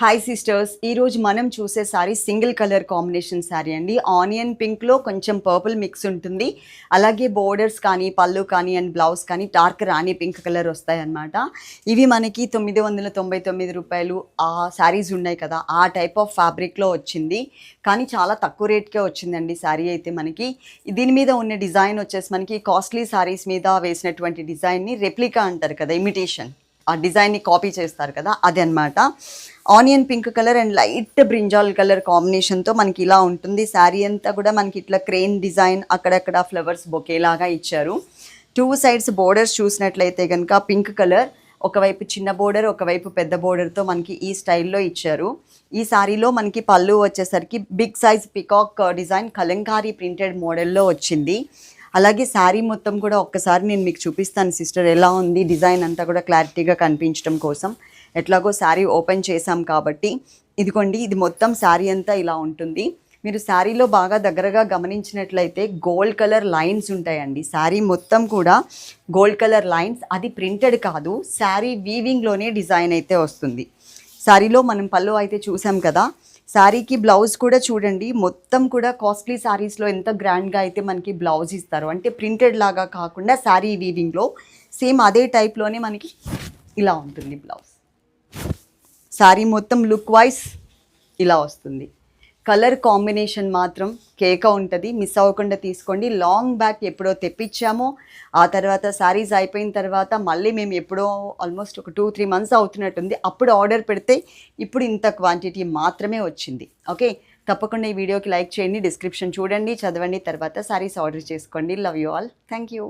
Hi sisters ఈరోజు మనం చూసే sari single colour combination sari అండి. ఆనియన్ పింక్లో కొంచెం పర్పుల్ మిక్స్ ఉంటుంది. అలాగే బోర్డర్స్ కానీ పళ్ళు కానీ అండ్ బ్లౌజ్ కానీ డార్క్ రాణి పింక్ కలర్ వస్తాయి అన్నమాట ఇవి మనకి తొమ్మిది వందల తొంభై తొమ్మిది రూపాయలు. ఆ శారీస్ ఉన్నాయి కదా ఆ టైప్ ఆఫ్ ఫ్యాబ్రిక్లో వచ్చింది. కానీ చాలా తక్కువ రేట్కే వచ్చిందండి శారీ అయితే మనకి. దీని మీద ఉన్న డిజైన్ వచ్చేసి మనకి కాస్ట్లీ శారీస్ మీద వేసినటువంటి డిజైన్ని రెప్లికా అంటారు కదా ఇమిటేషన్ ఆ డిజైన్ని కాపీ చేస్తారు కదా అది అనమాట onion pink colour and light brinjal colour కాంబినేషన్తో మనకి ఇలా ఉంటుంది. శారీ అంతా కూడా మనకి ఇట్లా క్రెయిన్ డిజైన్ అక్కడక్కడ ఫ్లవర్స్ బొకేలాగా ఇచ్చారు. టూ సైడ్స్ బోర్డర్స్ చూసినట్లయితే కనుక పింక్ కలర్ ఒకవైపు చిన్న బోర్డర్ ఒకవైపు పెద్ద బోర్డర్తో మనకి ఈ స్టైల్లో ఇచ్చారు. ఈ శారీలో మనకి పళ్ళు వచ్చేసరికి big size peacock design Kalamkari printed మోడల్లో వచ్చింది. అలాగే శారీ మొత్తం కూడా ఒక్కసారి నేను మీకు చూపిస్తాను సిస్టర్. ఎలా ఉంది డిజైన్ అంతా కూడా క్లారిటీగా కనిపించడం కోసం. ఎట్లాగో శారీ ఓపెన్ చేసాం కాబట్టి. ఇదిగోండి ఇది మొత్తం శారీ అంతా ఇలా ఉంటుంది. మీరు శారీలో బాగా దగ్గరగా గమనించినట్లయితే గోల్డ్ కలర్ లైన్స్ ఉంటాయండి. శారీ మొత్తం కూడా గోల్డ్ కలర్ లైన్స్. అది ప్రింటెడ్ కాదు శారీ వీవింగ్లోనే డిజైన్ అయితే వస్తుంది. శారీలో మనం పళ్ళు అయితే చూసాం కదా శారీకి బ్లౌజ్ కూడా చూడండి. మొత్తం కూడా కాస్ట్లీ శారీస్లో ఎంత గ్రాండ్గా అయితే మనకి బ్లౌజ్ ఇస్తారు అంటే ప్రింటెడ్ లాగా కాకుండా శారీ వీవింగ్లో సేమ్ అదే టైప్లోనే మనకి ఇలా ఉంటుంది బ్లౌజ్. శారీ మొత్తం లుక్ వైజ్ ఇలా వస్తుంది. కలర్ కాంబినేషన్ మాత్రం కేక ఉంటుంది. మిస్ అవ్వకుండా తీసుకోండి. లాంగ్ బ్యాక్ ఎప్పుడో తెప్పించామో. ఆ తర్వాత శారీస్ అయిపోయిన తర్వాత మళ్ళీ మేము ఎప్పుడో ఆల్మోస్ట్ ఒక టూ త్రీ మంత్స్ అవుతున్నట్టుంది. అప్పుడు ఆర్డర్ పెడితే ఇప్పుడు ఇంత క్వాంటిటీ మాత్రమే వచ్చింది. ఓకే? తప్పకుండా ఈ వీడియోకి లైక్ చేయండి. డిస్క్రిప్షన్ చూడండి. చదవండి. తర్వాత శారీస్ ఆర్డర్ చేసుకోండి. Love you all. Thank you